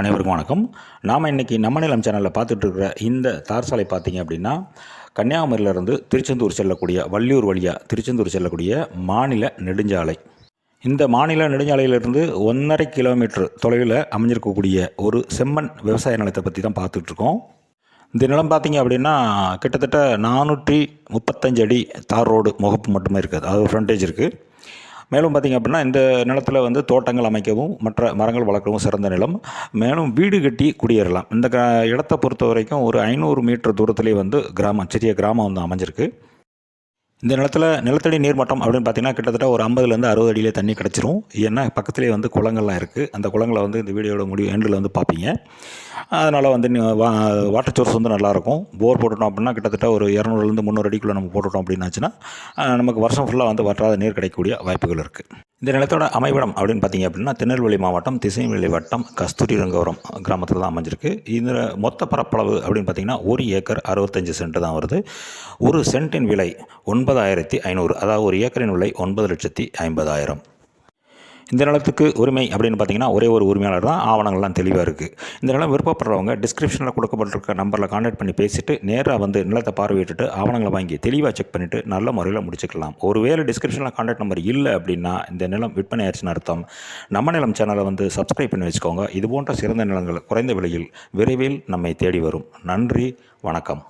அனைவருக்கும் வணக்கம். நாம் இன்றைக்கி நம்ம நிலம் சேனலில் பார்த்துட்டு இருக்கிற இந்த தார் சாலை பார்த்தீங்க அப்படின்னா கன்னியாகுமரியிலிருந்து திருச்செந்தூர் செல்லக்கூடிய வள்ளியூர் வழியாக திருச்செந்தூர் செல்லக்கூடிய மாநில நெடுஞ்சாலை. இந்த மாநில நெடுஞ்சாலையிலிருந்து ஒன்றரை கிலோமீட்டர் தொலைவில் அமைஞ்சிருக்கக்கூடிய ஒரு செம்மண் விவசாய நிலத்தை பற்றி தான் பார்த்துட்ருக்கோம் இந்த நிலம் பார்த்தீங்க அப்படின்னா கிட்டத்தட்ட நானூற்றி முப்பத்தஞ்சு அடி தார் ரோடு முகப்பு மட்டுமே இருக்குது அது ஃப்ரண்டேஜ் இருக்குது மேலும் பார்த்திங்க அப்படின்னா இந்த நிலத்தில் வந்து தோட்டங்கள் அமைக்கவும் மற்ற மரங்கள் வளர்க்கவும் சிறந்த நிலம். மேலும் வீடு கட்டி குடியேறலாம். இந்த க இடத்தை பொறுத்த வரைக்கும் ஒரு ஐநூறு மீட்டர் தூரத்துலேயே வந்து கிராமம் சிறிய கிராமம் வந்து அமைஞ்சிருக்கு. இந்த நிலத்தில் நிலத்தடி நீர்மட்டம் அப்படின்னு பார்த்தீங்கன்னா கிட்டத்தட்ட ஒரு ஐம்பதுலேருந்து அறுபது அடியிலே தண்ணி கிடச்சிரும். ஏன்னா பக்கத்துலேயே வந்து குளங்கள்லாம் இருக்குது அந்த குளங்களை வந்து இந்த வீடியோட முடிவு எண்டில் வந்து பார்ப்பீங்க அதனால் வந்து வா வாட்டர் சோர்ஸ் வந்து நல்லாயிருக்கும். போர் போட்டுட்டோம் அப்படின்னா கிட்டத்தட்ட ஒரு இரநூறுலேருந்து முந்நூறு அடிக்குள்ளே நம்ம போட்டுட்டோம் அப்படின்னாச்சுன்னா நமக்கு வருஷம் ஃபுல்லாக வந்து வற்றாத நீர் கிடைக்கக்கூடிய வாய்ப்புகள் இருக்குது இந்த நிலத்தோட அமைவிடம் அப்படின்னு பார்த்தீங்க அப்படின்னா திருநெல்வேலி மாவட்டம் திசைவேலி வட்டம் கஸ்தூரி ரங்கவரம் கிராமத்தில் தான் அமைஞ்சிருக்கு. இந்த மொத்த பரப்பளவு அப்படின்னு பார்த்தீங்கன்னா ஒரு ஏக்கர் அறுபத்தஞ்சு சென்ட் தான் வருது. ஒரு சென்ட்டின் விலை ஒன்பதாயிரத்தி ஐநூறு அதாவது ஒரு ஏக்கரின் விலை ஒன்பது லட்சத்தி ஐம்பதாயிரம். இந்த நிலத்துக்கு உரிமை அப்படின்னு பார்த்தீங்கன்னா ஒரே ஒரு உரிமையாளர் தான். ஆவணங்கள்லாம் தெளிவாக இருக்குது இந்த நிலம் விருப்பப்படுறவங்க டிஸ்கிரிப்ஷனில் கொடுக்கப்பட்டிருக்க நம்பரில் கான்டாக்ட் பண்ணி பேசிட்டு நேராக வந்து நிலத்தை பார்வையிட்டுட்டு ஆவணங்களை வாங்கி தெளிவாக செக் பண்ணிவிட்டு நல்ல முறையில் முடிச்சுக்கலாம். ஒருவேளை டிஸ்கிரிப்ஷனில் கான்டாக்ட் நம்பர் இல்லை அப்படின்னா இந்த நிலம் விற்பனை ஆயிடுச்சுன்னு அர்த்தம். நம்ம நிலம் சேனலை வந்து சப்ஸ்கிரைப் பண்ணி வச்சுக்கோங்க. இது போன்ற சிறந்த நிலங்கள் குறைந்த விலையில் விரைவில் நம்மை தேடி வரும். நன்றி வணக்கம்.